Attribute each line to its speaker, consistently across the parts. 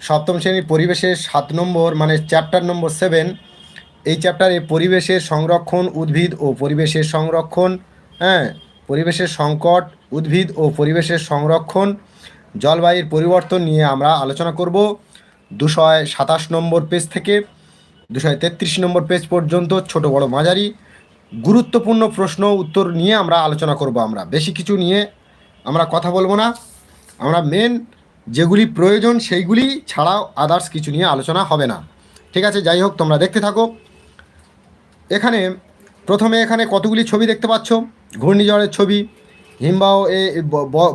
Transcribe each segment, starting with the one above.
Speaker 1: সপ্তম শ্রেণির পরিবেশের সাত নম্বর মানে চ্যাপ্টার নম্বর সেভেন এই চ্যাপ্টারে পরিবেশের সংরক্ষণ, উদ্ভিদ ও পরিবেশের সংরক্ষণ হ্যাঁ পরিবেশের সংকট, উদ্ভিদ ও পরিবেশের সংরক্ষণ, জলবায়ুর পরিবর্তন নিয়ে আমরা আলোচনা করব দুশয় সাতাশ নম্বর পেজ থেকে। দুশয় তেত্রিশ নম্বর পেজ পর্যন্ত ছোট বড় মাঝারি। গুরুত্বপূর্ণ প্রশ্ন উত্তর নিয়ে আমরা আলোচনা করব আমরা। বেশি কিছু নিয়ে আমরা কথা বলব না। আমরা মেন যেগুলি প্রয়োজন সেইগুলি ছাড়াও আদার্স কিছু নিয়ে আলোচনা হবে না। ঠিক আছে, যাই হোক, তোমরা দেখতে থাকো। এখানে প্রথমে এখানে কতগুলি ছবি দেখতে পাচ্ছ? ঘূর্ণিঝড়ের ছবি, হিমবাহ, এ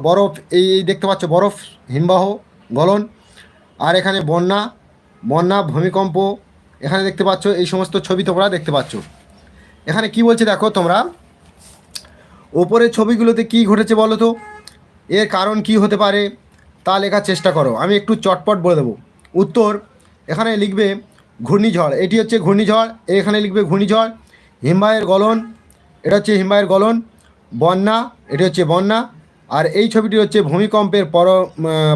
Speaker 1: বরফ, এই এই দেখতে পাচ্ছ, বরফ, হিমবাহ, গলন। আর এখানে বন্যা বন্যা, ভূমিকম্প, এখানে দেখতে পাচ্ছ, এই সমস্ত ছবি তোমরা দেখতে পাচ্ছ। এখানে কি বলছে দেখো তোমরা? ওপরের ছবিগুলোতে কি ঘটেছে বলো তো? এর কারণ কি হতে পারে? তা লেখার চেষ্টা করো। আমি একটু চটপট বলে দেবো। উত্তর এখানে লিখবে ঘূর্ণিঝড়। এটি হচ্ছে ঘূর্ণিঝড়। এখানে লিখবে ঘূর্ণিঝড়। হিমবাহের গলন। এটা হচ্ছে হিমবাহের গলন। বন্যা। এটি হচ্ছে বন্যা। আর এই ছবিটি হচ্ছে ভূমিকম্পের পর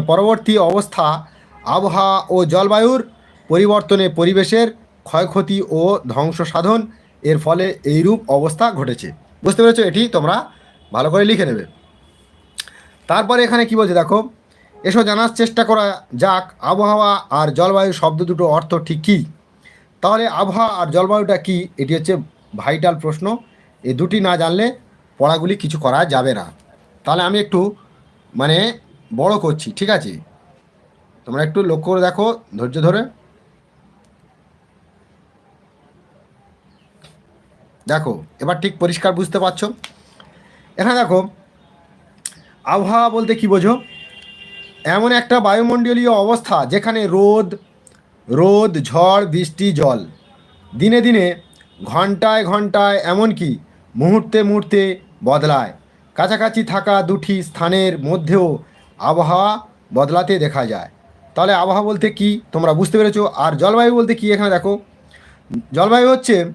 Speaker 1: পরবর্তী অবস্থা। আবহাওয়া ও জলবায়ুর পরিবর্তনে পরিবেশের ক্ষয়ক্ষতি ও ধ্বংস সাধন এর ফলে এইরূপ অবস্থা ঘটেছে। বুঝতে পেরেছ? এটি তোমরা ভালো করে লিখে নেবে। তারপরে এখানে কি বলছে দেখো? এসব জানার চেষ্টা করা যাক, আবহাওয়া আর জলবায়ু শব্দ দুটো অর্থ ঠিক কী? তাহলে আবহাওয়া আর জলবায়ুটা কি? এটি হচ্ছে ভাইটাল প্রশ্ন। এই দুটি না জানলে পড়াগুলি কিছু করা যাবে না। তাহলে আমি একটু মানে বড় করছি, ঠিক আছে? তোমরা একটু লক্ষ্য করে দেখো, ধৈর্য ধরে। দেখো, এবার ঠিক পরিষ্কার বুঝতে পারছ? এখানে দেখো, আবহাওয়া বলতে কি বোঝো? এমন একটা বায়ুমণ্ডলীয় অবস্থা যেখানে রোদ রোদ, ঝড়, বৃষ্টি, জল। দিনে দিনে, ঘন্টায় ঘন্টায় এমনকি মুহূর্তে মুহূর্তে বদলায়। কাছাকাছি থাকা দুটি স্থানের মধ্যেও আবহাওয়া বদলাতে দেখা যায়। তাহলে আবহাওয়া বলতে কি? তোমরা বুঝতে পেরেছ। আর জলবায়ু বলতে কি? এখানে দেখো। জলবায়ু হচ্ছে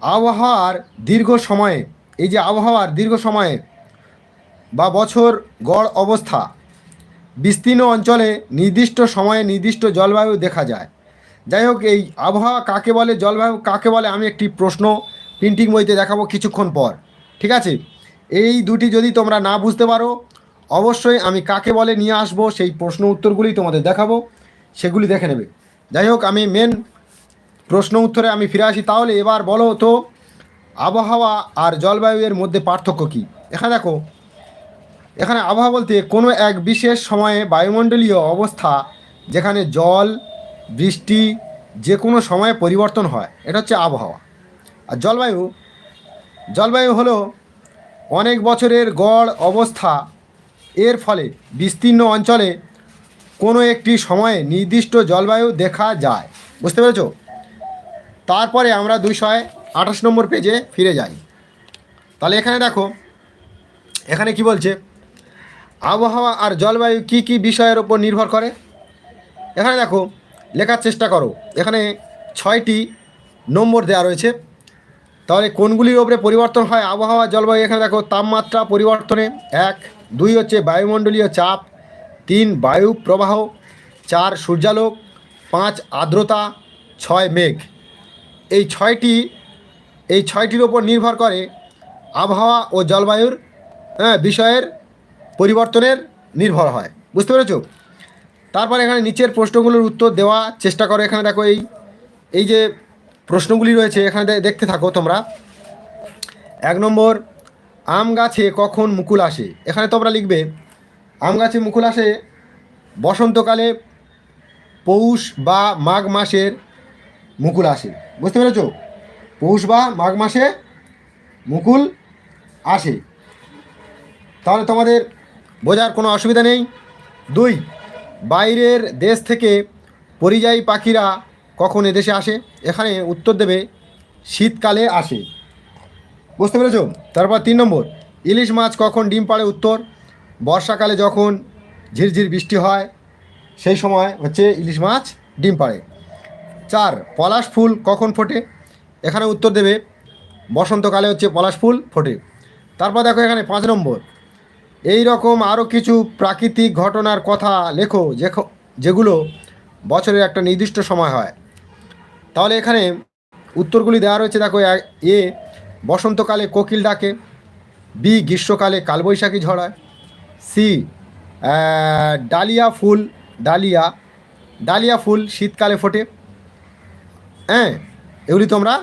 Speaker 1: আবহাওয়ার দীর্ঘ সময়ে, এই যে আবহাওয়ার দীর্ঘ সময়ে বা বছর গড় অবস্থা বিস্তীর্ণ অঞ্চলে নির্দিষ্ট সময়ে নির্দিষ্ট জলবায়ু দেখা যায়। যাই হোক, এই আবহাওয়া কাকে বলে, জলবায়ু কাকে বলে, আমি একটি প্রশ্ন প্রিন্টিং বইতে দেখাবো কিছুক্ষণ পর। ঠিক আছে? এই দুটি যদি তোমরা না বুঝতে পারো, অবশ্যই আমি কাকে বলে নিয়ে আসব, সেই প্রশ্ন উত্তরগুলি তোমাদের দেখাবো, সেগুলি দেখে নেবে। যাই হোক, আমি মেন প্রশ্ন উত্তরে আমি ফিরে আসি। তাহলে এবার বলো তো, আবহাওয়া আর জলবায়ু এর মধ্যে পার্থক্য কী? এখানে দেখো এখানে আবহাওয়া বলতে কোনো এক বিশেষ সময়ে বায়ুমণ্ডলীয় অবস্থা, যেখানে জল, বৃষ্টি যে কোনো সময়ে পরিবর্তন হয়। এটা হচ্ছে আবহাওয়া। আর জলবায়ু? জলবায়ু হলো অনেক বছরের গড় অবস্থা। এর ফলে বিস্তীর্ণ অঞ্চলে কোনো একটি সময়ে নির্দিষ্ট জলবায়ু দেখা যায়। বুঝতে পেরেছ? তারপরে আমরা দুইশয় আঠাশ নম্বর পেজে ফিরে যাই। তাহলে এখানে দেখো, এখানে কি বলছে? আবহাওয়া আর জলবায়ু কি কি বিষয়ের উপর নির্ভর করে? এখানে দেখো, লেখার চেষ্টা করো। এখানে ছয়টি নম্বর দেওয়া রয়েছে। তাহলে কোনগুলির ওপরে পরিবর্তন হয়? আবহাওয়া, জলবায়ু, এখানে দেখো, তাপমাত্রা পরিবর্তনে এক, দুই হচ্ছে বায়ুমণ্ডলীয় চাপ, তিন, বায়ু প্রবাহ, চার, সূর্যালোক, পাঁচ, আর্দ্রতা, ছয়, মেঘ। এই ছয়টি, এই ছয়টির ওপর নির্ভর করে আবহাওয়া ও জলবায়ুর হ্যাঁ বিষয়ের পরিবর্তনের নির্ভর হয়। বুঝতে পেরেছ? তারপর এখানে নিচের প্রশ্নগুলোর উত্তর দেওয়া চেষ্টা করো। এখানে দেখো এই এই যে প্রশ্নগুলি রয়েছে, এখানে দেখতে থাকো তোমরা। এক নম্বর, আম গাছে কখন মুকুল আসে? এখানে তোমরা লিখবে, আম গাছে মুকুল আসে বসন্তকালে পৌষ বা মাঘ মাসের মুকুল আসে। বুঝতে পেরেছ? পৌষ বা মাঘ মাসে মুকুল আসে। তাহলে তোমাদের বোঝার কোনো অসুবিধা নেই। দুই, বাইরের দেশ থেকে পরিযায়ী পাখিরা কখন এদেশে আসে? এখানে উত্তর দেবে, শীতকালে আসে। বুঝতে পেরেছ? তারপর তিন নম্বর, ইলিশ মাছ কখন ডিম পাড়ে উত্তর? বর্ষাকালে যখন ঝিরঝির বৃষ্টি হয়, সেই সময় হচ্ছে ইলিশ মাছ ডিম পাড়ে। চার, পলাশ ফুল কখন ফোটে? এখানে উত্তর দেবে, বসন্তকালে হচ্ছে পলাশ ফুল ফোটে। তারপর দেখো এখানে পাঁচ নম্বর এই রকম আরও কিছু প্রাকৃতিক ঘটনার কথা লেখো যেগুলো বছরের একটা নির্দিষ্ট সময় হয়। তাহলে এখানে উত্তরগুলি দেওয়া রয়েছে, দেখো, এ- বসন্তকালে কোকিল ডাকে, বি, গ্রীষ্মকালে কালবৈশাখী ঝড়ায়, সি ডালিয়া ফুল, ডালিয়া ডালিয়া ফুল শীতকালে ফোটে। হ্যাঁ এগুলি তোমরা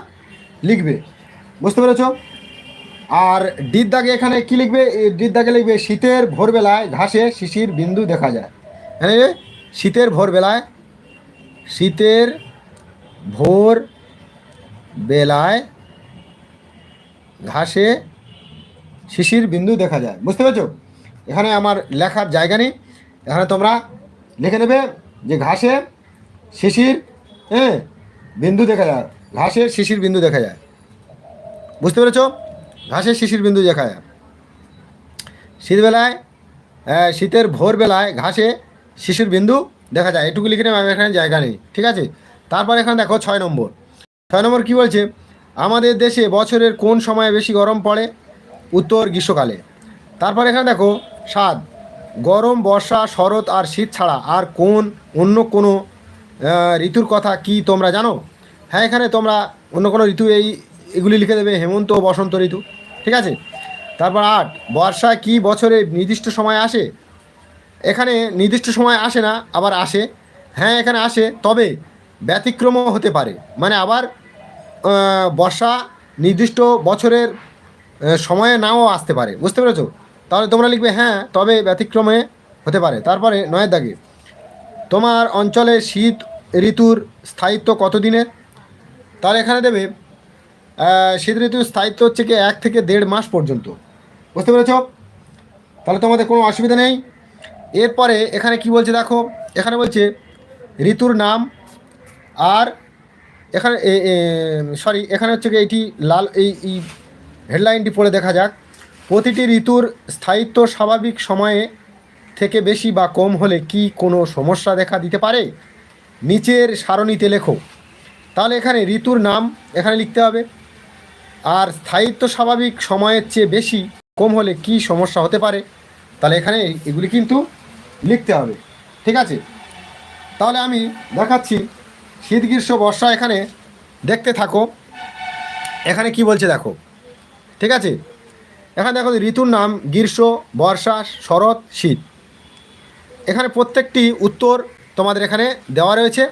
Speaker 1: লিখবে। বুঝতে পেরেছ? আর ডির দাগে এখানে কি লিখবে? ডির দাগে লিখবে, শীতের ভোরবেলায় ঘাসে শিশির বিন্দু দেখা যায়। এখানে শীতের ভোরবেলায়, শীতের ভোর বেলায় ঘাসে শিশির বিন্দু দেখা যায়। বুঝতে পেরেছ? এখানে আমার লেখার জায়গা নেই। এখানে তোমরা লিখে নেবে যে ঘাসে শিশির হ্যাঁ বিন্দু দেখা যায়। ঘাসের শিশির বিন্দু দেখা যায়। বুঝতে পেরেছ? ঘাসের শিশির বিন্দু দেখা যায় শীতবেলায় শীতের ভোরবেলায় ঘাসে শিশির বিন্দু দেখা যায়। এটুকু লিখে নেবে এখানে জায়গা নেই। ঠিক আছে? তারপর এখানে দেখো ছয় নম্বর। ছয় নম্বর কী বলছে? আমাদের দেশে বছরের কোন সময়ে বেশি গরম পড়ে? উত্তর গ্রীষ্মকালে। তারপর এখানে দেখো, সাত। গরম, বর্ষা, শরৎ আর শীত ছাড়া আর কোন অন্য কোনো ঋতুর কথা কি তোমরা জানো? হ্যাঁ এখানে তোমরা অন্য কোনো ঋতু এই এগুলি লিখে দেবে হেমন্ত ও বসন্ত ঋতু, ঠিক আছে? তারপর আট বর্ষা কি বছরে নির্দিষ্ট সময় আসে? এখানে নির্দিষ্ট সময় আসে না, আবার আসে। হ্যাঁ এখানে আসে, তবে ব্যতিক্রমও হতে পারে। মানে আবার বর্ষা নির্দিষ্ট বছরের সময়ে নাও আসতে পারে। বুঝতে পেরেছ? তাহলে তোমরা লিখবে হ্যাঁ তবে ব্যতিক্রমে হতে পারে। তারপরে নয়ের দাগে, তোমার অঞ্চলে শীত ঋতুর স্থায়িত্ব কতদিনের? তাহলে এখানে দেবে শীত ঋতুর স্থায়িত্ব হচ্ছে কি এক থেকে দেড় মাস পর্যন্ত। বুঝতে পেরেছ? তাহলে তোমাদের কোনো অসুবিধা নেই। এরপরে এখানে কি বলছে দেখো? এখানে বলছে ঋতুর নাম আর এখানে সরি এখানে হচ্ছে কি এটি লাল, এই এই হেডলাইনটি পড়ে দেখা যাক। প্রতিটি ঋতুর স্থায়িত্ব স্বাভাবিক সময়ে থেকে বেশি বা কম হলে কি কোনো সমস্যা দেখা দিতে পারে? নিচের সারণীতে লেখো। তাহলে এখানে ঋতুর নাম এখানে লিখতে হবে। আর স্থায়িত্ব স্বাভাবিক সময়ের চেয়ে বেশি কম হলে কি সমস্যা হতে পারে? তাহলে এখানে এগুলি কিন্তু লিখতে হবে। ঠিক আছে? তাহলে আমি দেখাচ্ছি শীত, গ্রীষ্ম, বর্ষা এখানে দেখতে থাকো। এখানে কি বলছে দেখো? ঠিক আছে? এখানে দেখো ঋতুর নাম গ্রীষ্ম, বর্ষা, শরৎ, শীত। এখানে প্রত্যেকটি উত্তর তোমাদের এখানে দেওয়া রয়েছে।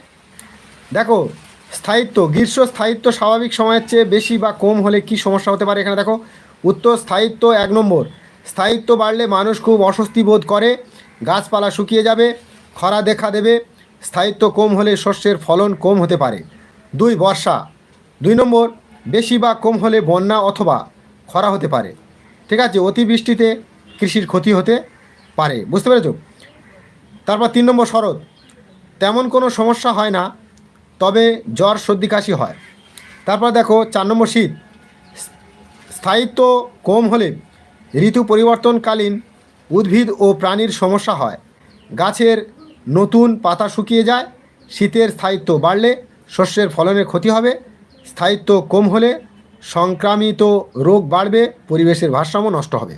Speaker 1: দেখো স্থায়িত্ব, গ্রীষ্ম স্থায়িত্ব স্বাভাবিক সময়ের চেয়ে বেশি বা কম হলে কি সমস্যা হতে পারে এখানে দেখো? উত্তর, স্থায়িত্ব এক নম্বর। স্থায়িত্ব বাড়লে মানুষ খুব অস্বস্তি বোধ করে, গাছপালা শুকিয়ে যাবে, খরা দেখা দেবে, স্থায়িত্ব কম হলে শস্যের ফলন কম হতে পারে। দুই, বর্ষা। দুই নম্বর, বেশি বা কম হলে বন্যা অথবা খরা হতে পারে। ঠিক আছে, অতিবৃষ্টিতে কৃষির ক্ষতি হতে পারে। বুঝতে পেরেছ? তারপর তিন নম্বর শরৎ। তেমন কোনো সমস্যা হয় না। তবে জ্বর সর্দি কাশি হয়। তারপর দেখো চার নম্বর শীত। স্থায়িত্ব কম হলে ঋতু পরিবর্তনকালীন উদ্ভিদ ও প্রাণীর সমস্যা হয়। গাছের নতুন পাতা শুকিয়ে যায়, শীতের স্থায়িত্ব বাড়লে শস্যের ফলনের ক্ষতি হবে। স্থায়িত্ব কম হলে সংক্রামিত রোগ বাড়বে, পরিবেশের ভারসাম্য নষ্ট হবে।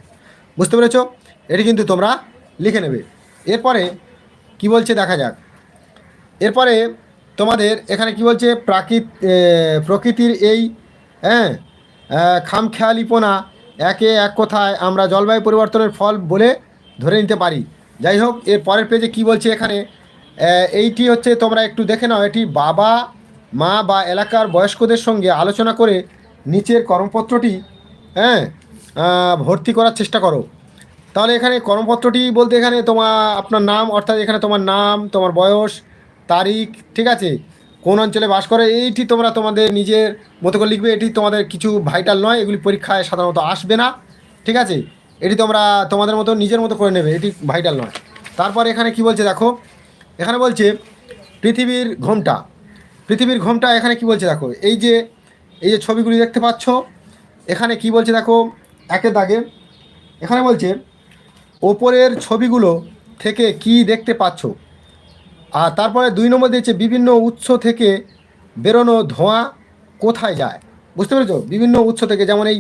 Speaker 1: বুঝতে পেরেছ? এটি কিন্তু তোমরা লিখে নেবে। এরপরে কি বলছে দেখা যাক। এরপরে তোমাদের এখানে কি বলছে? প্রাকৃত প্রকৃতির এই হ্যাঁ খামখেয়ালিপনা একে এক কথায় আমরা জলবায়ু পরিবর্তনের ফল বলে ধরে নিতে পারি। যাই হোক, এর পরের পেজে কি বলছে এখানে? এইটি হচ্ছে তোমরা একটু দেখে নাও, এটি বাবা, মা বা এলাকার বয়স্কদের সঙ্গে আলোচনা করে নিচের কর্মপত্রটি হ্যাঁ ভর্তি করার চেষ্টা করো। তাহলে এখানে কর্মপত্রটি বলতে এখানে তোমার আপনার নাম, অর্থাৎ এখানে তোমার নাম, তোমার বয়স তারিখ, ঠিক আছে? কোন অঞ্চলে বাস করে, এইটি তোমরা তোমাদের নিজের মতো করে লিখবে। এটি তোমাদের কিছু ভাইটাল নয়, এগুলি পরীক্ষায় সাধারণত আসবে না, ঠিক আছে? এটি তোমরা তোমাদের মতো নিজের মতো করে নেবে, এটি ভাইটাল নয়। তারপর এখানে কি বলছে দেখো? এখানে বলছে, পৃথিবীর ঘোমটা। পৃথিবীর ঘোমটা এখানে কি বলছে দেখো? এই যে এই যে ছবিগুলি দেখতে পাচ্ছ, এখানে কি বলছে দেখো? একের দাগে, এখানে বলছে, ওপরের ছবিগুলো থেকে কি দেখতে পাচ্ছ? আর তারপরে দুই নম্বর দিয়েছে, বিভিন্ন উৎস থেকে বেরোনো ধোঁয়া কোথায় যায়? বুঝতে পেরেছ? বিভিন্ন উৎস থেকে, যেমন এই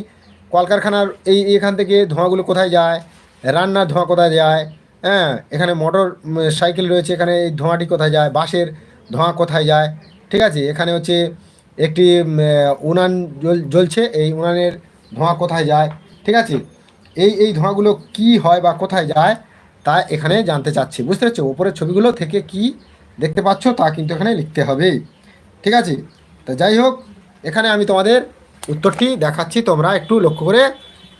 Speaker 1: কলকারখানার এই এখান থেকে ধোঁয়াগুলো কোথায় যায়? রান্নার ধোঁয়া কোথায় যায়? হ্যাঁ এখানে মোটর সাইকেল রয়েছে, এখানে এই ধোঁয়াটি কোথায় যায়? বাসের ধোঁয়া কোথায় যায়? ঠিক আছে, এখানে হচ্ছে একটি উনান জ্বল- জ্বলছে, এই উনানের ধোঁয়া কোথায় যায়? ঠিক আছে, এই এই ধোঁয়াগুলো কি হয় বা কোথায় যায়? তা এখানে জানতে চাচ্ছি। বুঝতে পারছ? ওপরের ছবিগুলো থেকে কি দেখতে পাচ্ছ তা কিন্তু এখানে লিখতে হবে। ঠিক আছে? তো যাই হোক, এখানে আমি তোমাদের উত্তরটি দেখাচ্ছি। তোমরা একটু লক্ষ্য করে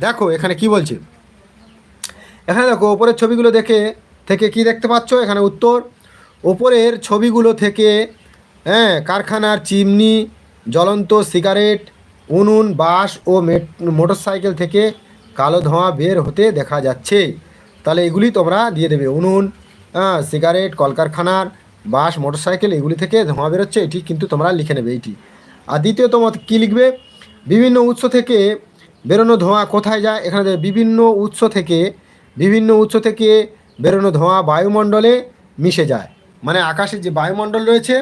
Speaker 1: দেখো এখানে কি বলছে। এখানে দেখো ওপরের ছবিগুলো দেখে, থেকে কি দেখতে পাচ্ছ? এখানে উত্তর ওপরের ছবিগুলো থেকে হ্যাঁ কারখানার চিমনি, জ্বলন্ত সিগারেট, উনুন বাস ও মোটরসাইকেল থেকে কালো ধোঁয়া বের হতে দেখা যাচ্ছে। তাহলে এগুলি তোমরা দিয়ে দেবে। উনুন সিগারেট, কলকারখানার, বাস, মোটরসাইকেল, এগুলি থেকে ধোঁয়া বেরোচ্ছে, এটি কিন্তু তোমরা লিখে নেবে এটি। আর দ্বিতীয় তোমার কী লিখবে? বিভিন্ন উৎস থেকে বেরোনো ধোঁয়া কোথায় যায়? এখানে বিভিন্ন উৎস থেকে, বিভিন্ন উৎস থেকে বেরোনো ধোঁয়া বায়ুমণ্ডলে মিশে যায়। মানে আকাশে যে বায়ুমণ্ডল রয়েছে,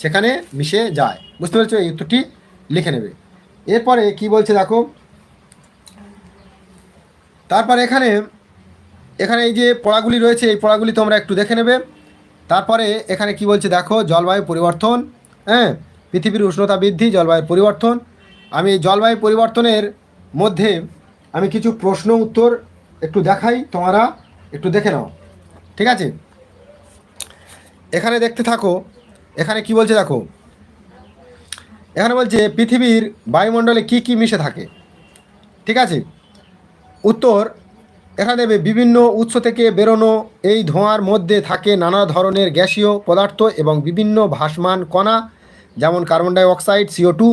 Speaker 1: সেখানে মিশে যায়। বুঝতে পেরেছ? এই উত্তরটি লিখে নেবে। এরপরে কি বলছে দেখো? তারপরে এখানে এখানে এই যে পড়াগুলি রয়েছে, এই পড়াগুলি তোমরা একটু দেখে নেবে। তারপরে এখানে কি বলছে, দেখো, জলবায়ু পরিবর্তন হ্যাঁ? পৃথিবীর উষ্ণতা বৃদ্ধি, জলবায়ু পরিবর্তন। আমি জলবায়ু পরিবর্তনের মধ্যে আমি কিছু প্রশ্ন উত্তর একটু দেখাই, তোমরা একটু দেখে নাও। ঠিক আছে? এখানে দেখতে থাকো, এখানে কি বলছে দেখো? এখানে বলছে, পৃথিবীর বায়ুমণ্ডলে কি কি মিশে থাকে? ঠিক আছে? উত্তর এখানে বিভিন্ন উৎস থেকে বেরোনো, এই ধোঁয়ার মধ্যে থাকে নানা ধরনের গ্যাসীয় পদার্থ এবং বিভিন্ন ভাসমান কণা, যেমন carbon dioxide CO two,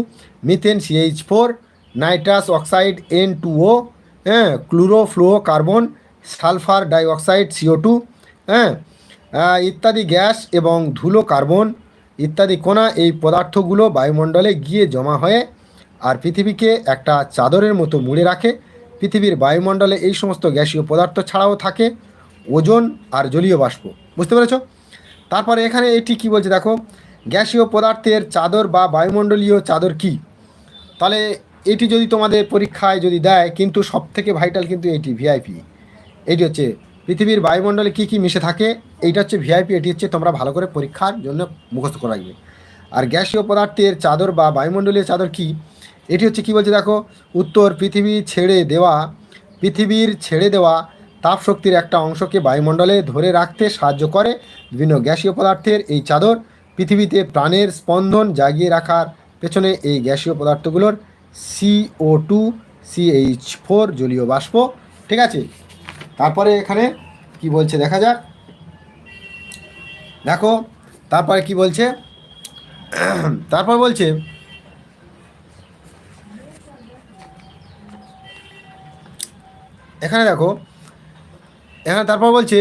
Speaker 1: methane CH four, nitrous oxide, N two ও হ্যাঁ chlorofluorocarbon sulphur dioxide CO two হ্যাঁ ইত্যাদি গ্যাস এবং ধুলো কার্বন ইত্যাদি কণা এই পদার্থগুলো বায়ুমণ্ডলে গিয়ে জমা হয়ে আর পৃথিবীকে একটা চাদরের মতো মুড়ে রাখে। পৃথিবীর বায়ুমণ্ডলে এই সমস্ত গ্যাসীয় পদার্থ ছাড়াও থাকে ওজন আর জলীয় বাষ্প। বুঝতে পেরেছ? তারপরে এখানে এটি কি বলছে দেখো? গ্যাসীয় পদার্থের চাদর বা বায়ুমণ্ডলীয় চাদর কি? তাহলে এটি যদি তোমাদের পরীক্ষায় যদি দেয়, কিন্তু সব থেকে ভাইটাল কিন্তু এটি ভিআইপি এটি হচ্ছে পৃথিবীর বায়ুমণ্ডলে কী কী মিশে থাকে? এইটা হচ্ছে ভিআইপি এটি হচ্ছে তোমরা ভালো করে পরীক্ষার জন্য মুখস্থ করে আর গ্যাসীয় পদার্থের চাদর বা বায়ুমণ্ডলীয় চাদর কি? এটি হচ্ছে কি বলছে দেখো? উত্তর পৃথিবী ছেড়ে দেওয়া, পৃথিবীর ছেড়ে দেওয়া তাপ শক্তির একটা অংশকে বায়ুমণ্ডলে ধরে রাখতে সাহায্য করে বিভিন্ন গ্যাসীয় পদার্থের এই চাদর। পৃথিবীতে প্রাণের স্পন্দন জাগিয়ে রাখার পেছনে এই গ্যাসীয় পদার্থগুলোর সিও টু সিএইচ ফোর জলীয় বাষ্প, ঠিক আছে? তারপরে এখানে কি বলছে দেখা যাক। দেখো, তারপরে কি বলছে? তারপর বলছে এখানে দেখো, এখানে তারপর বলছে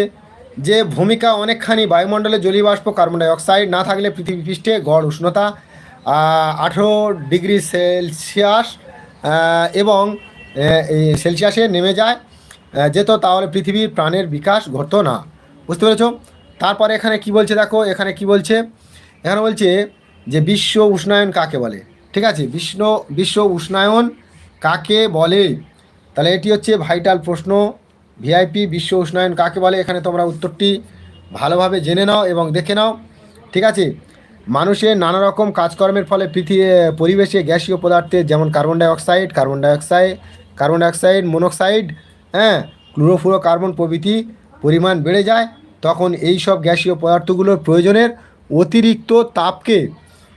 Speaker 1: যে ভূমিকা অনেকখানি বায়ুমণ্ডলে জলীয় বাষ্প কার্বন ডাই অক্সাইড না থাকলে পৃথিবী পৃষ্ঠে গড় উষ্ণতা আঠেরো ডিগ্রি সেলসিয়াস এবং সেলসিয়াসে নেমে যায় যেত তাহলে পৃথিবীর প্রাণের বিকাশ ঘটতো না। বুঝতে পেরেছ? তারপরে এখানে কি বলছে দেখো, এখানে কি বলছে? এখানে বলছে যে বিশ্ব উষ্ণায়ন কাকে বলে? ঠিক আছে, বিশ্ব বিশ্ব উষ্ণায়ন কাকে বলে? তাহলে এটি হচ্ছে ভাইটাল প্রশ্ন। ভিআইপি বিশ্ব উষ্ণায়ন কাকে বলে? এখানে তোমরা উত্তরটি ভালোভাবে জেনে নাও এবং দেখে নাও। ঠিক আছে? মানুষের নানা রকম কাজকর্মের ফলে পৃথিবী পরিবেশে গ্যাসীয় পদার্থের যেমন carbon dioxide carbon dioxide carbon dioxide monoxide হ্যাঁ ক্লোরোফ্লোরো কার্বন প্রভৃতি পরিমাণ বেড়ে যায়, তখন এই সব গ্যাসীয় পদার্থগুলোর প্রয়োজনের অতিরিক্ত তাপকে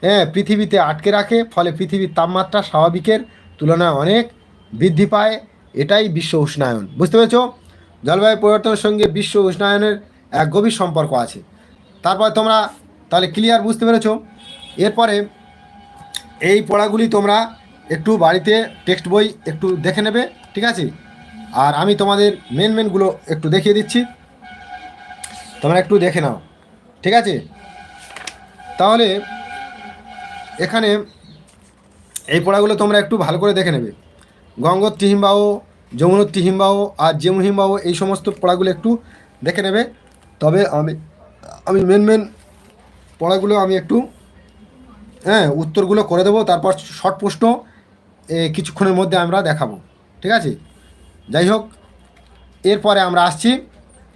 Speaker 1: হ্যাঁ পৃথিবীতে আটকে রাখে, ফলে পৃথিবীর তাপমাত্রা স্বাভাবিকের তুলনায় অনেক বৃদ্ধি পায়। এটাই বিশ্ব উষ্ণায়ন। বুঝতে পেরেছ? জলবায়ু পরিবর্তনের সঙ্গে বিশ্ব উষ্ণায়নের এক গভীর সম্পর্ক আছে। তারপরে তোমরা তাহলে ক্লিয়ার বুঝতে পেরেছ? এরপরে এই পড়াগুলি তোমরা একটু বাড়িতে টেক্সট বই একটু দেখে নেবে, ঠিক আছে? আর আমি তোমাদের মেন মেনগুলো একটু দেখিয়ে দিচ্ছি। তোমরা একটু দেখে নাও, ঠিক আছে? তাহলে এখানে এই পড়াগুলো তোমরা একটু ভালো করে দেখে নেবে। গঙ্গোত্রী হিমবাহ যমুনোত্রী হিমবাহ আর জেমু হিমবাহ, এই সমস্ত পড়াগুলো একটু দেখে নেবে। তবে আমি আমি মেন মেন পড়াগুলো আমি একটু হ্যাঁ উত্তরগুলো করে দেবো, তারপর শর্ট প্রশ্ন কিছুক্ষণের মধ্যে আমরা দেখাবো। ঠিক আছে? যাই হোক, এরপরে আমরা আসছি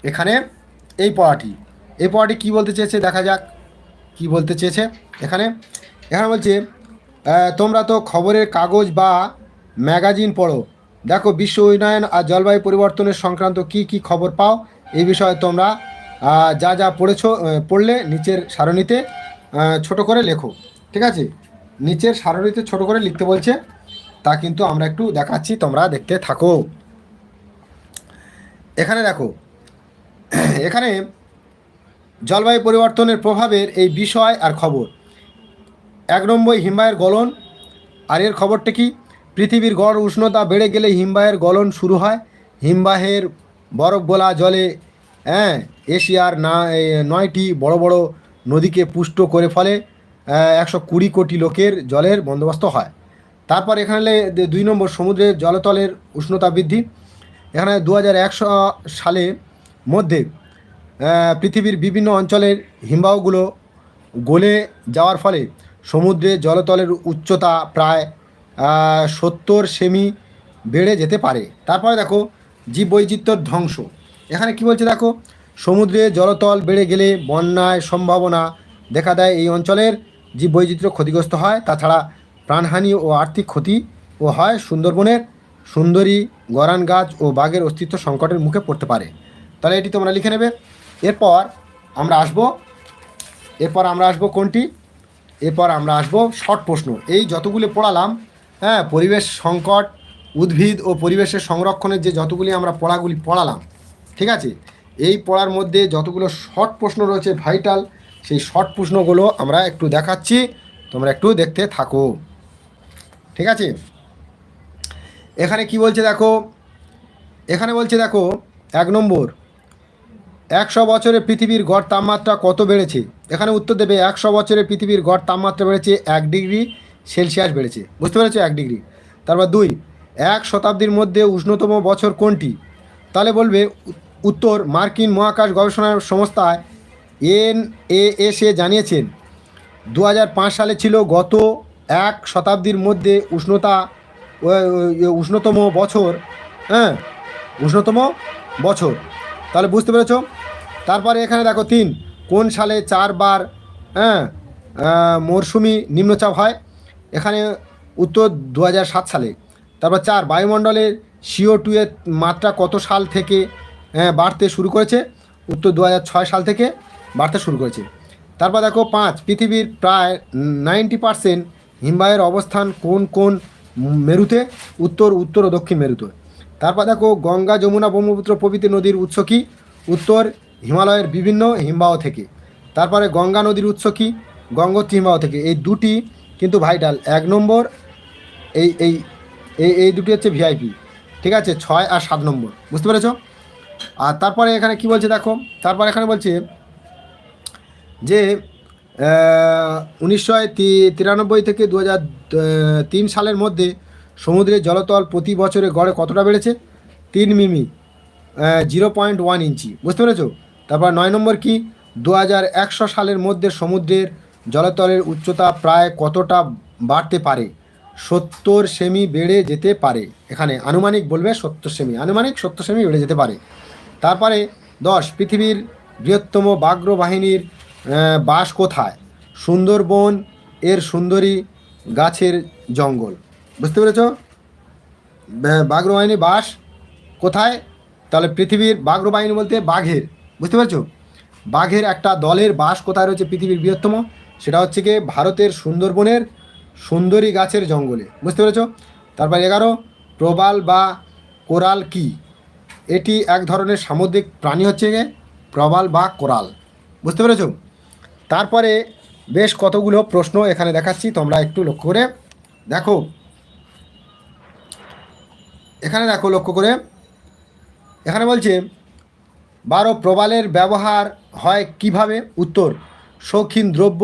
Speaker 1: এখানে এই পড়াটি। এই পড়াটি কী বলতে চেয়েছে? দেখা যাক, কি বলতে চেয়েছে এখানে। এখানে বলছে তোমরা তো খবরের কাগজ বা ম্যাগাজিন পড়ো দেখো, বিশ্ব উন্নয়ন আর জলবায়ু পরিবর্তনের সংক্রান্ত কি কি খবর পাও, এই বিষয়ে তোমরা যা যা পড়েছো পড়লে নিচের সারণীতে ছোট করে লেখো, ঠিক আছে? নিচের সারণীতে ছোট করে লিখতে বলছে, তা কিন্তু আমরা একটু দেখাচ্ছি, তোমরা দেখতে থাকো। এখানে দেখো, এখানে জলবায়ু পরিবর্তনের প্রভাবের এই বিষয় আর খবর। এক নম্বর হিমবাহের গলন, আর এর খবরটা কি? পৃথিবীর গড় উষ্ণতা বেড়ে গেলে হিমবাহের গলন শুরু হয়। হিমবাহের বরফ গোলা জলে হ্যাঁ এশিয়ার না নয়টি বড় বড় নদীকে পুষ্ট করে ফলে একশো কুড়ি কোটি লোকের জলের বন্দোবস্ত হয়। তারপর এখানে দুই নম্বর সমুদ্রের জলতলের উষ্ণতা বৃদ্ধি। এখানে দু হাজার একশো সালে মধ্যে পৃথিবীর বিভিন্ন অঞ্চলের হিমবাহগুলো গলে যাওয়ার ফলে সমুদ্রে জলতলের উচ্চতা প্রায় সত্তর সেমি বেড়ে যেতে পারে। তারপরে দেখো জীববৈচিত্র্যর ধ্বংস। এখানে কি বলছে দেখো, সমুদ্রে জলতল বেড়ে গেলে বন্যায় সম্ভাবনা দেখা দেয় এই অঞ্চলের। জীববৈচিত্র্য ক্ষতিগ্রস্ত হয়, তাছাড়া প্রাণহানি ও আর্থিক ক্ষতি ও হয় সুন্দরবনের। সুন্দরী, গরান গাছ ও বাঘের অস্তিত্ব সংকটের মুখে পড়তে পারে। তাহলে এটি তোমরা লিখে নেবে। এরপর আমরা আসব, এরপর আমরা আসব কোনটি? এরপর আমরা আসব শর্ট প্রশ্ন। এই যতগুলি পড়ালাম হ্যাঁ পরিবেশ সংকট, উদ্ভিদ ও পরিবেশের সংরক্ষণের যে যতগুলি আমরা পড়াগুলি পড়ালাম, ঠিক আছে? এই পড়ার মধ্যে যতগুলো শর্ট প্রশ্ন রয়েছে ভাইটাল সেই শর্ট প্রশ্নগুলো আমরা একটু দেখাচ্ছি। তোমরা একটু দেখতে থাকো। ঠিক আছে? এখানে কি বলছে দেখো? এখানে বলছে দেখো, এক নম্বর, একশো বছরে পৃথিবীর গড় তাপমাত্রা কত বেড়েছে? এখানে উত্তর দেবে, একশো বছরে পৃথিবীর গড় তাপমাত্রা বেড়েছে এক ডিগ্রি সেলসিয়াস বেড়েছে। বুঝতে পেরেছ? এক ডিগ্রি। তারপর দুই, এক শতাব্দীর মধ্যে উষ্ণতম বছর কোনটি? তাহলে বলবে উত্তর মার্কিন মহাকাশ গবেষণা সংস্থায় এন এ জানিয়েছেন দু হাজার পাঁচ সালে ছিল গত এক শতাব্দীর মধ্যে উষ্ণতা উষ্ণতম বছর হ্যাঁ উষ্ণতম বছর। তাহলে বুঝতে পেরেছ? তারপরে এখানে দেখো তিন, কোন সালে চারবার হ্যাঁ মরশুমি নিম্নচাপ হয়? এখানে উত্তর দু সালে। তারপর চার বায়ুমণ্ডলের সিও টু এর মাত্রা কত সাল থেকে বাড়তে শুরু করেছে? উত্তর দু সাল থেকে বাড়তে শুরু করেছে। তারপর দেখো পাঁচ, পৃথিবীর প্রায় নাইনটি পার্সেন্ট হিমবাহের অবস্থান কোন কোন মেরুতে? উত্তর উত্তর ও দক্ষিণ মেরুতে। তারপর দেখো গঙ্গা যমুনা ব্রহ্মপুত্র প্রভৃতি নদীর উৎস কি? উত্তর হিমালয়ের বিভিন্ন হিমবাহ থেকে। তারপরে গঙ্গা নদীর উৎস কি? গঙ্গোত্রী হিমবাহ থেকে। এই দুটি কিন্তু ভাইটাল, এক নম্বর, এই এই এই এই দুটি হচ্ছে ভিআইপি, ঠিক আছে? ছয় আর সাত নম্বর, বুঝতে পেরেছ? আর তারপরে এখানে কি বলছে দেখো? তারপর এখানে বলছে যে উনিশশো তিরানব্বই থেকে দু তিন সালের মধ্যে সমুদ্রের জলতল প্রতি বছরে গড়ে কতটা বেড়েছে? তিন মিমি জিরো পয়েন্ট ওয়ান ইঞ্চি, বুঝতে পেরেছ? তারপর নয় নম্বর কি? দু হাজার একশো সালের মধ্যে সমুদ্রের জলতলের উচ্চতা প্রায় কতটা বাড়তে পারে? সত্তর সেমি বেড়ে যেতে পারে। এখানে আনুমানিক বলবে সত্তর সেমি। আনুমানিক সত্তর সেমি বেড়ে যেতে পারে। তারপরে দশ, পৃথিবীর বৃহত্তম বাগ্র বাহিনীর বাস কোথায়? সুন্দরবন, এর সুন্দরী গাছের জঙ্গল। বুঝতে পেরেছ? বাগ্র বাহিনী বাস কোথায়? তাহলে পৃথিবীর বাগ্র বাহিনী বলতে বাঘের। বুঝতে পেরেছ? বাঘের একটা দলের বাস কোথায় রয়েছে পৃথিবীর বৃহত্তম? সেটা হচ্ছে কি ভারতের সুন্দরবনের সুন্দরী গাছের জঙ্গলে। বুঝতে পেরেছ? তারপর এগারো, প্রবাল বা কোরাল কি? এটি এক ধরনের সামুদ্রিক প্রাণী হচ্ছে গিয়ে প্রবাল বা কোরাল। বুঝতে পেরেছ? তারপরে বেশ কতগুলো প্রশ্ন এখানে দেখাচ্ছি, তোমরা একটু লক্ষ্য করে দেখো। এখানে দেখো, লক্ষ্য করে। এখানে বলছে, বারো, প্রবালের ব্যবহার হয় কীভাবে? উত্তর শৌখিন দ্রব্য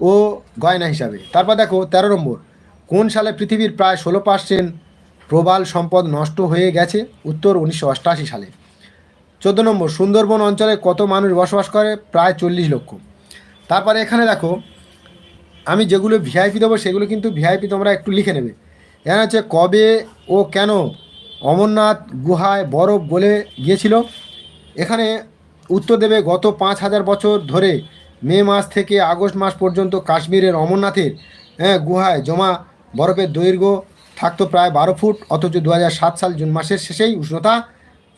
Speaker 1: ও গয়না হিসাবে। তারপর দেখো, তেরো নম্বর। কোন সালে পৃথিবীর প্রায় ষোলো পার্সেন্ট প্রবাল সম্পদ নষ্ট হয়ে গেছে? উত্তর উনিশশো অষ্টাশি সালে। চোদ্দ নম্বর, সুন্দরবন অঞ্চলে কত মানুষ বসবাস করে? প্রায় চল্লিশ লক্ষ। তারপরে এখানে দেখো, আমি যেগুলো ভিআইপি দেবো, সেগুলো কিন্তু ভিআইপি তোমরা একটু লিখে নেবে। এখানে হচ্ছে কবে ও কেন অমরনাথ গুহায় বরফ গলে গিয়েছিল? এখানে উত্তর দেবে, গত পাঁচ হাজার বছর ধরে মে মাস থেকে আগস্ট মাস পর্যন্ত কাশ্মীরের অমরনাথের হ্যাঁ গুহায় জমা বরফের দৈর্ঘ্য থাকতো প্রায় বারো ফুট, অথচ দু সাল জুন মাসের শেষেই উষ্ণতা,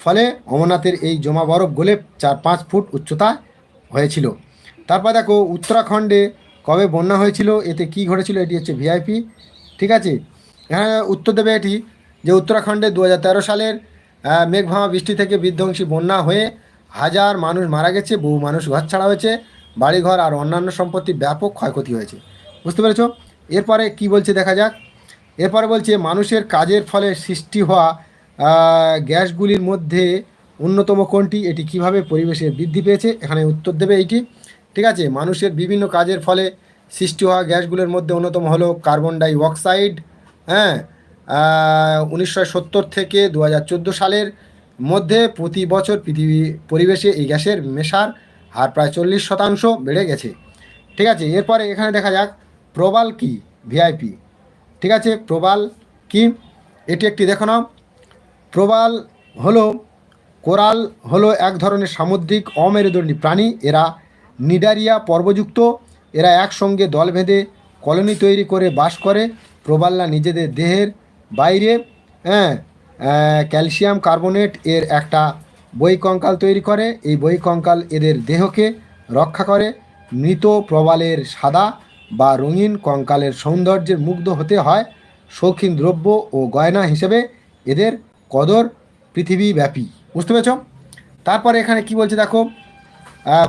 Speaker 1: ফলে অমরনাথের এই জমা বরফ গলে চার পাঁচ ফুট উচ্চতা হয়েছিল। তারপর দেখো, উত্তরাখণ্ডে কবে বন্যা হয়েছিল, এতে কি ঘটেছিল এটি হচ্ছে ভিআইপি, ঠিক আছে? এখানে উত্তর দেবে এটি যে উত্তরাখণ্ডে দু হাজার তেরো সালের মেঘভাঙা বৃষ্টি থেকে বিধ্বংসী বন্যা হয়ে হাজার মানুষ মারা গেছে, বহু মানুষ ঘর ছাড়া হয়েছে। বাড়িঘর আর অন্যান্য সম্পত্তি ব্যাপক ক্ষয়ক্ষতি হয়েছে। বুঝতে পেরেছ? এরপরে কি বলছে দেখা যাক। এরপরে বলছে, মানুষের কাজের ফলে সৃষ্টি হওয়া গ্যাসগুলির মধ্যে অন্যতম কোনটি? এটি কীভাবে পরিবেশে বৃদ্ধি পেয়েছে? এখানে উত্তর দেবে এইটি। ঠিক আছে, মানুষের বিভিন্ন কাজের ফলে সৃষ্টি হওয়া গ্যাসগুলোর মধ্যে অন্যতম হলো কার্বন ডাই অক্সাইড হ্যাঁ? উনিশশো সত্তর থেকে দু হাজার চোদ্দ সালের মধ্যে প্রতি বছর পৃথিবী পরিবেশে এই গ্যাসের মেশার হার প্রায় চল্লিশ শতাংশ বেড়ে গেছে। ঠিক আছে, এরপরে এখানে দেখা যাক, প্রবাল কি? ভিআইপি ঠিক আছে, প্রবাল কি? এটি একটি দেখো নাও। প্রবাল হলো, কোরাল হলো এক ধরনের সামুদ্রিক অমেরুদণ্ডী প্রাণী। এরা নিডারিয়া পর্বযুক্ত। এরা একসঙ্গে দল বেঁধে কলোনি তৈরি করে বাস করে। প্রবালরা নিজেদের দেহের বাইরে হ্যাঁ ক্যালসিয়াম কার্বনেট এর একটা বহিকঙ্কাল তৈরি করে। এই বই কঙ্কাল এদের দেহকে রক্ষা করে। মৃত প্রবালের সাদা বা রঙিন কঙ্কালের সৌন্দর্যের মুগ্ধ হতে হয়। শৌখিন দ্রব্য ও গয়না হিসেবে এদের কদর পৃথিবীব্যাপী। বুঝতে পেরেছ? তারপরে এখানে কি বলছে দেখো?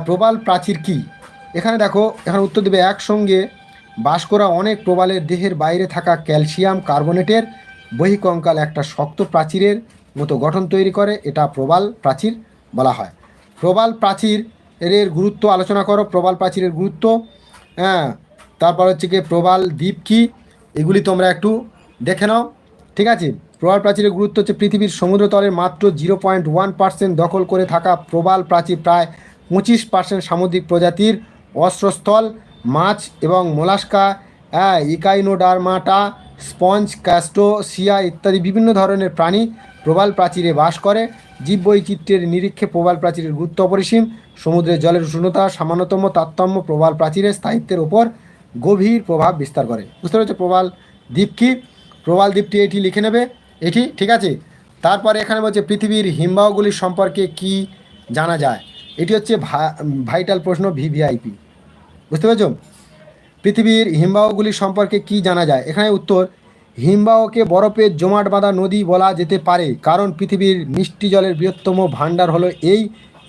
Speaker 1: প্রবাল প্রাচীর কি? এখানে দেখো, এখানে উত্তর দেবে একসঙ্গে, বাস করা অনেক প্রবালের দেহের বাইরে থাকা ক্যালসিয়াম কার্বনেটের বহিকঙ্কাল একটা শক্ত প্রাচীরের মতো গঠন তৈরি করে, এটা প্রবাল প্রাচীর বলা হয়। প্রবাল প্রাচীর, এর গুরুত্ব আলোচনা করো, প্রবাল প্রাচীরের গুরুত্ব। হ্যাঁ তারপর হচ্ছে কি প্রবাল দ্বীপ কি, এগুলি তোমরা একটু দেখে নাও। ঠিক আছে? প্রবাল প্রাচীরের গুরুত্ব হচ্ছে পৃথিবীর সমুদ্রতলের মাত্র জিরো পয়েন্ট ওয়ান পার্সেন্ট দখল করে থাকা প্রবাল প্রাচীর প্রায় পঁচিশ পার্সেন্ট সামুদ্রিক প্রজাতির অস্ত্রস্থল, মাছ এবং মোলাস্কা ইকাইনোডারমাটা, স্পঞ্জ, ক্যাস্টোসিয়া ইত্যাদি বিভিন্ন ধরনের প্রাণী প্রবাল প্রাচীরে বাস করে। জীববৈচিত্র্যের নিরীক্ষে প্রবাল প্রাচীরের গুরুত্ব অপরিসীম। সমুদ্রের জলের উষ্ণতা সামান্যতম তারতম্য প্রবাল প্রাচীরের স্থায়িত্বের ওপর গভীর প্রভাব বিস্তার করে। বুঝতে পেরেছ প্রবাল দ্বীপ কি? প্রবাল দ্বীপটি এটি লিখে নেবে। এটি, ঠিক আছে? তারপরে এখানে বলছে পৃথিবীর হিমবাহগুলির সম্পর্কে কি জানা যায়? এটি হচ্ছে ভা, ভাইটাল প্রশ্ন ভিভিআইপি। বুঝতে পেরেছ? পৃথিবীর হিমবাহগুলির সম্পর্কে কি জানা যায়? এখানে উত্তর হিমবাহকে বরফের জমাট বাঁধা নদী বলা যেতে পারে, কারণ পৃথিবীর মিষ্টি জলের বৃহত্তম ভাণ্ডার হলো এই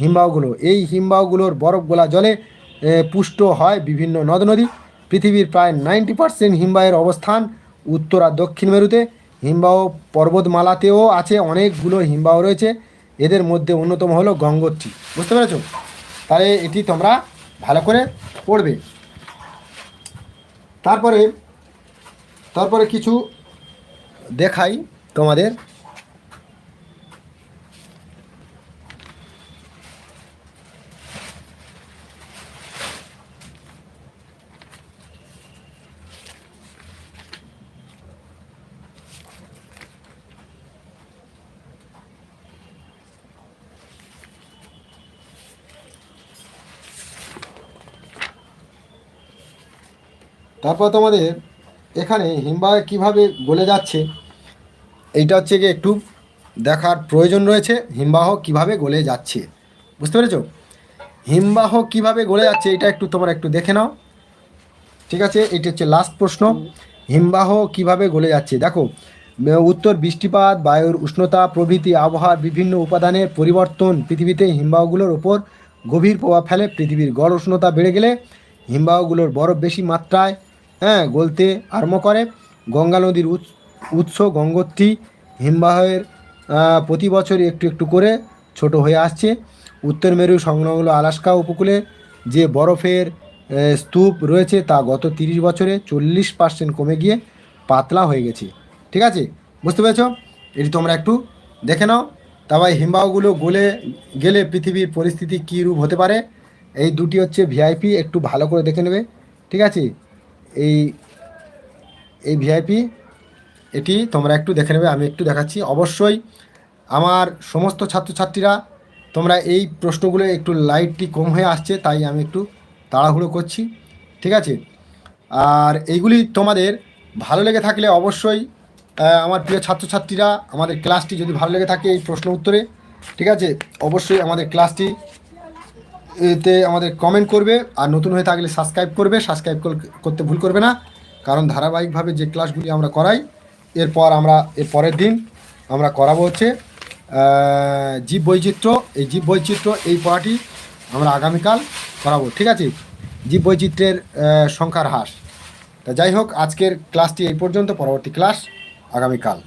Speaker 1: হিমবাহগুলো। এই হিমবাহগুলোর বরফ গোলা জলে পুষ্ট হয় বিভিন্ন নদ নদী পৃথিবীর প্রায় নাইনটি পার্সেন্ট হিমবাহের অবস্থান উত্তর আর দক্ষিণ মেরুতে। হিমবাহ পর্বতমালাতেও আছে অনেকগুলো হিমবাহ রয়েছে। এদের মধ্যে অন্যতম হলো গঙ্গোত্রী। বুঝতে পেরেছ? তাহলে এটি তোমরা ভালো করে পড়বে। তারপরে তারপরে কিছু দেখাই তোমাদের। তারপর তোমাদের এখানে হিমবাহ কীভাবে গলে যাচ্ছে? এইটা হচ্ছে গিয়ে একটু দেখার প্রয়োজন রয়েছে, হিমবাহ কীভাবে গলে যাচ্ছে। বুঝতে পেরেছ? হিমবাহ কীভাবে গলে যাচ্ছে এটা একটু তোমরা একটু দেখে নাও। ঠিক আছে? এটা হচ্ছে লাস্ট প্রশ্ন। হিমবাহ কীভাবে গলে যাচ্ছে? দেখো উত্তর বৃষ্টিপাত, বায়ুর উষ্ণতা, প্রভৃতি আবহাওয়ার বিভিন্ন উপাদানের পরিবর্তন পৃথিবীতে হিমবাহগুলোর ওপর গভীর প্রভাব ফেলে। পৃথিবীর গড় উষ্ণতা বেড়ে গেলে হিমবাহগুলোর বরফ বেশি মাত্রায় হ্যাঁ গলতে আরম্ভ করে। গঙ্গা নদীর উৎস- গঙ্গোত্রী হিমবাহের প্রতি বছর একটু একটু করে ছোট হয়ে আসছে। উত্তর মেরু সংলগ্ন আলাস্কা উপকূলে যে বরফের স্তূপ রয়েছে তা গত তিরিশ বছরে চল্লিশ পার্সেন্ট কমে গিয়ে পাতলা হয়ে গেছে। ঠিক আছে? বুঝতে পেরেছ? এটি তোমরা একটু দেখে নাও। তারপর হিমবাহগুলো গলে গেলে পৃথিবীর পরিস্থিতি কী রূপ হতে পারে? এই দুটি হচ্ছে ভিআইপি, একটু ভালো করে দেখে নেবে। ঠিক আছে? এই এই ভিআইপি এটি তোমরা একটু দেখে নেবে, আমি একটু দেখাচ্ছি। অবশ্যই আমার সমস্ত ছাত্রছাত্রীরা, তোমরা এই প্রশ্নগুলো একটু লাইটটি কম হয়ে আসছে, তাই আমি একটু তাড়াহুড়ো করছি, ঠিক আছে? আর এইগুলি তোমাদের ভালো লেগে থাকলে অবশ্যই আমার প্রিয় ছাত্রছাত্রীরা, আমাদের ক্লাসটি যদি ভালো লেগে থাকে এই প্রশ্ন উত্তরে, ঠিক আছে? অবশ্যই আমাদের ক্লাসটি এতে আমাদের কমেন্ট করবে, আর নতুন হয়ে থাকলে সাবস্ক্রাইব করবে সাবস্ক্রাইব করতে ভুল করবে না, কারণ ধারাবাহিকভাবে যে ক্লাসগুলি আমরা করাই এরপর আমরা, এর পরের দিন আমরা করাবো হচ্ছে জীব বৈচিত্র্য এই জীব বৈচিত্র্য এই পড়াটি আমরা আগামীকাল করাবো, ঠিক আছে? জীব বৈচিত্র্যের সংখ্যার হ্রাস। তা যাই হোক, আজকের ক্লাসটি এই পর্যন্ত, পরবর্তী ক্লাস আগামীকাল।